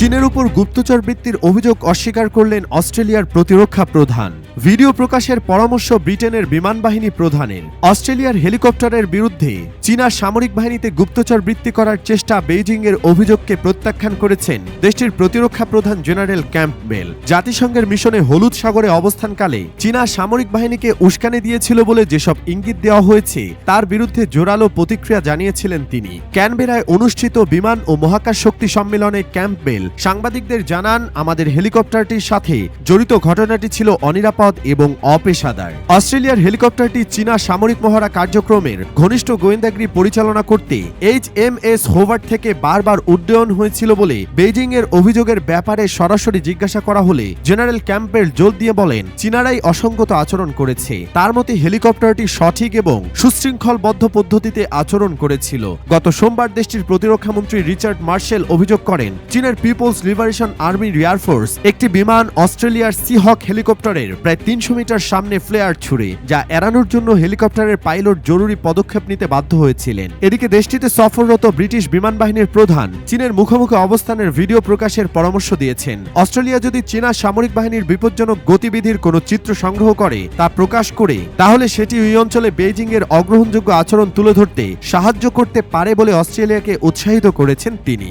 চীনের উপর গুপ্তচরবৃত্তির অভিযোগ অস্বীকার করলেন অস্ট্রেলিয়ার প্রতিরক্ষা প্রধান। ভিডিও প্রকাশের পরামর্শ ব্রিটেনের বিমান বাহিনী প্রধানের। অস্ট্রেলিয়ার হেলিকপ্টারের বিরুদ্ধে চীনা সামরিক বাহিনীতে গুপ্তচর বৃত্তি করার চেষ্টা বেইজিং এর অভিযোগকে প্রত্যাখ্যান করেছেন দেশটির প্রতিরক্ষা প্রধান জেনারেল ক্যাম্পবেল। জাতিসংঘের মিশনে হলুদ সাগরে অবস্থানকালে চীনা সামরিক বাহিনীকে উস্কানি দিয়েছিল বলে যেসব ইঙ্গিত দেওয়া হয়েছে, তার বিরুদ্ধে জোরালো প্রতিক্রিয়া জানিয়েছিলেন তিনি। ক্যানবেরায় অনুষ্ঠিত বিমান ও মহাকাশ শক্তি সম্মেলনে ক্যাম্পবেল সাংবাদিকদের জানান, আমাদের হেলিকপ্টারটির সাথে জড়িত ঘটনাটি ছিল অনিরাপদ এবং অপেশাদার। অস্ট্রেলিয়ার হেলিকপ্টারটি চীনা সামরিক মহড়া কার্যক্রমের ঘনিষ্ঠ গোয়েন্দাগিরি পরিচালনা করতে এইচ এম এস হোভার্ড থেকে বারবার উড্ডয়ন হয়েছিল বলে বেইজিং এর অভিযোগের ব্যাপারে সরাসরি জিজ্ঞাসা করা হলে জেনারেল ক্যাম্পবেল জোর দিয়ে বলেন, চীনারাই অসঙ্গত আচরণ করেছে। তার মতে হেলিকপ্টারটি সঠিক এবং সুশৃঙ্খলবদ্ধ পদ্ধতিতে আচরণ করেছিল। গত সোমবার দেশটির প্রতিরক্ষা মন্ত্রী রিচার্ড মার্শেল অভিযোগ করেন, চীনের পিপলস লিবারেশন আর্মি এয়ারফোর্স একটি বিমান অস্ট্রেলিয়ার সিহক হেলিকপ্টারের প্রায় তিনশো মিটার সামনে ফ্লেয়ার ছুড়ে, যা এড়ানোর জন্য হেলিকপ্টারের পাইলট জরুরি পদক্ষেপ নিতে বাধ্য হয়েছিলেন। এদিকে দেশটিতে সফররত ব্রিটিশ বিমান বাহিনীর প্রধান চীনের মুখোমুখি অবস্থানের ভিডিও প্রকাশের পরামর্শ দিয়েছেন। অস্ট্রেলিয়া যদি চীনা সামরিক বাহিনীর বিপজ্জনক গতিবিধির কোনো চিত্র সংগ্রহ করে তা প্রকাশ করে, তাহলে সেটি ওই অঞ্চলে বেইজিং এর অগ্রহণযোগ্য আচরণ তুলে ধরতে সাহায্য করতে পারে বলে অস্ট্রেলিয়াকে উৎসাহিত করেছেন তিনি।